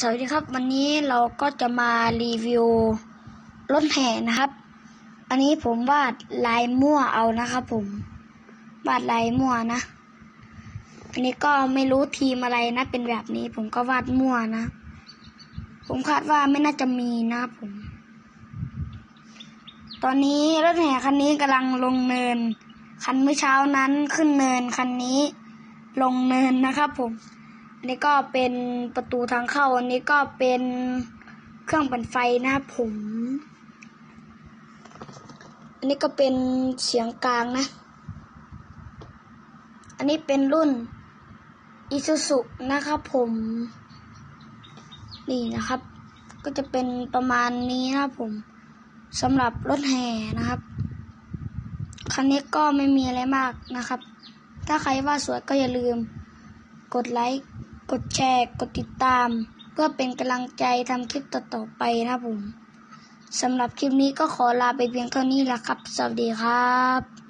สวัสดีครับ วันนี้เราก็จะมารีวิวรถแห่นะครับ อันนี้ผมวาดลายมั่วเอานะครับผมวาดลายมั่วนะ อันนี้ก็ไม่รู้ทีมอะไรนะ เป็นแบบนี้ ผมก็วาดมั่วนะ ผมคาดว่าไม่น่าจะมีนะครับผม ตอนนี้รถแห่คันนี้กำลังลงเนิน คันเมื่อเช้านั้นขึ้นเนินคันนี้ ลงเนินนะครับผม อันนี้ก็เป็นประตูทางเข้า อันนี้ก็เป็นเครื่องปั่นไฟนะครับผม อันนี้ก็เป็นเสียงกลางนะ อันนี้เป็นรุ่นอิซูซุนะครับผม นี่นะครับ ก็จะเป็นประมาณนี้นะครับผมสำหรับรถแห่นะครับ คันนี้ก็ไม่มีอะไรมากนะครับ ถ้าใครว่าสวยก็อย่าลืมกดไลค์ กดแชร์ กดติดตาม เพื่อเป็นกำลังใจทำคลิปต่อๆไปนะครับผมสำหรับคลิปนี้ก็ขอลาไปเพียงเท่านี้ละครับ สวัสดีครับ